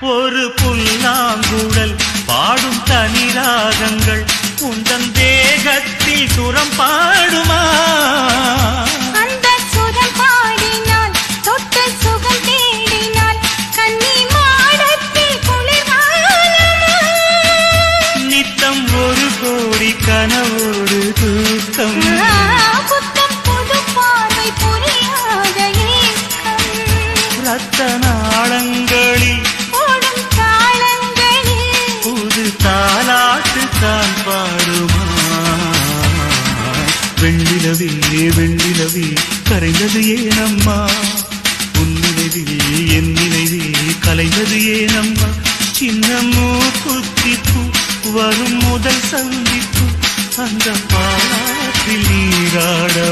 ஒரு புல்லாங்குழல் பாடும் தனி ராகங்கள் உந்தன் தேகத்தில் சுரம் பாடுமா? அந்த சுரம் பாடினால் தொட்டு வெண்ணிலவே வெண்ணிலவே கரைந்தது ஏனம்மா உன் நினைவில் என் நினைவே கலைந்தது ஏனம்மா சின்னமோ குத்திப்பு வரும் முதல் சந்திப்பு. அந்த பாட்டில் நீராட